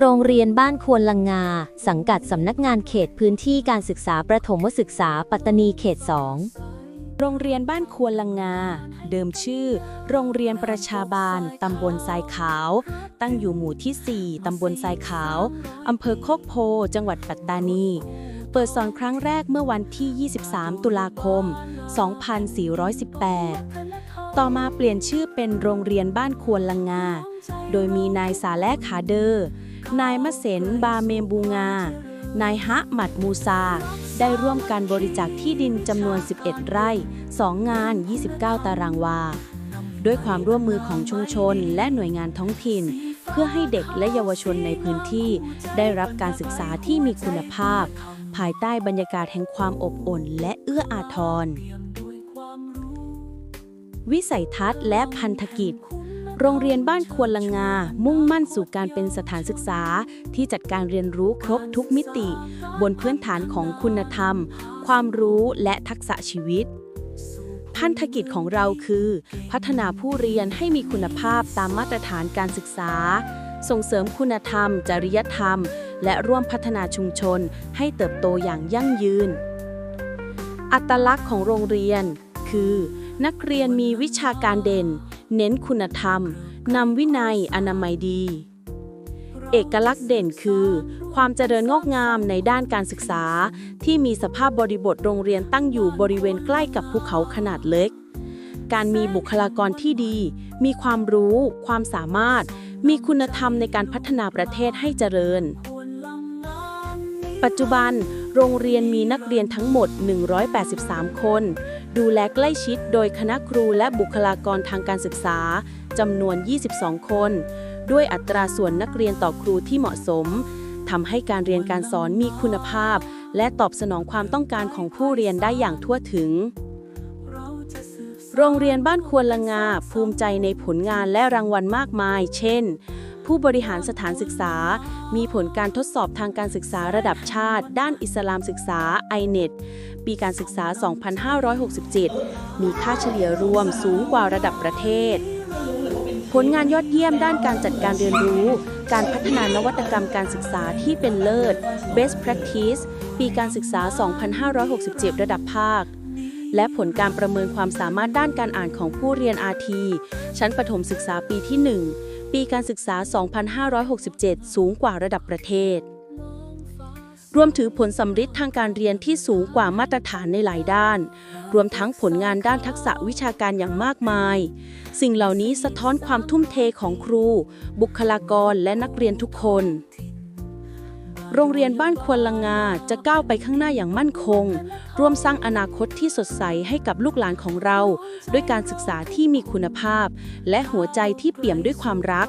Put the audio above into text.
โรงเรียนบ้านควนลังงา สังกัดสำนักงานเขตพื้นที่การศึกษาประถมศึกษาปัตตานีเขต 2 โรงเรียนบ้านควนลังงา เดิมชื่อ โรงเรียนประชาบาล ตำบลทรายขาว ตั้งอยู่หมู่ที่ 4 ตำบลทรายขาว อำเภอโคกโพ จังหวัดปัตตานี เปิดสอนครั้งแรกเมื่อวันที่ 23 ตุลาคม 2418ต่อมาเปลี่ยนชื่อเป็นโรงเรียนบ้านควนลังงา โดยมีนายสาแลขาเดอร์ นายมะเสนบาเมมบูงา นายฮะหมัดมูซา ได้ร่วมกันบริจาคที่ดินจำนวน 11 ไร่ 2 งาน 29 ตารางวา ด้วยความร่วมมือของชุมชนและหน่วยงานท้องถิ่น เพื่อให้เด็กและเยาวชนในพื้นที่ ได้รับการศึกษาที่มีคุณภาพ ภายใต้บรรยากาศแห่งความอบอุ่นและเอื้ออาทรวิสัยทัศน์และพันธกิจ โรงเรียนบ้านควนลังงา มุ่งมั่นสู่การเป็นสถานศึกษา ที่จัดการเรียนรู้ครบทุกมิติ บนพื้นฐานของคุณธรรม ความรู้และทักษะชีวิต พันธกิจของเราคือ พัฒนาผู้เรียนให้มีคุณภาพตามมาตรฐานการศึกษา ส่งเสริมคุณธรรม จริยธรรม และร่วมพัฒนาชุมชน ให้เติบโตอย่างยั่งยืน อัตลักษณ์ของโรงเรียน คือ นักเรียนมีวิชาการเด่น เน้นคุณธรรม นำวินัยอนามัยดี เอกลักษณ์เด่นคือ ความเจริญงอกงามในด้านการศึกษา ที่มีสภาพบริบทโรงเรียนตั้งอยู่บริเวณใกล้กับภูเขาขนาดเล็ก การมีบุคลากรที่ดี มีความรู้ ความสามารถ มีคุณธรรมในการพัฒนาประเทศให้เจริญ ปัจจุบัน โรงเรียนมีนักเรียนทั้งหมด 183 คน ดูแลใกล้ชิดโดยคณะครูและบุคลากรทางการศึกษาจำนวน 22 คน ด้วยอัตราส่วนนักเรียนต่อครูที่เหมาะสมทำให้การเรียนการสอนมีคุณภาพ และตอบสนองความต้องการของผู้เรียนได้อย่างทั่วถึง โรงเรียนบ้านควนลังงา ภูมิใจในผลงานและรางวัลมากมาย เช่น ผู้บริหารสถานศึกษา มีผลการทดสอบทางการศึกษาระดับชาติ ด้านอิสลามศึกษา i-net ปีการศึกษา 2567 มีค่าเฉลี่ยรวมสูงกว่าระดับประเทศ ผลงานยอดเยี่ยมด้านการจัดการเรียนรู้ การพัฒนานวัตกรรมการศึกษาที่เป็นเลิศ Best Practice ปีการศึกษา 2567 ระดับภาคและผลการประเมินความสามารถด้านการอ่านของผู้เรียน RT ชั้นประถมศึกษาปีที่ 1 ปีการศึกษา 2567 สูงกว่าระดับประเทศ รวมถือผลสำฤทธิ์ทางการเรียนที่สูงกว่ามาตรฐานในหลายด้าน รวมทั้งผลงานด้านทักษะวิชาการอย่างมากมาย สิ่งเหล่านี้สะท้อนความทุ่มเทของครู บุคลากรและนักเรียนทุกคน โรงเรียนบ้านควรลังงาจะก้าวไปข้างหน้าอย่างมั่นคง ร่วมสร้างอนาคตที่สดใสให้กับลูกหลานของเรา ด้วยการศึกษาที่มีคุณภาพ และหัวใจที่เปี่ยมด้วยความรัก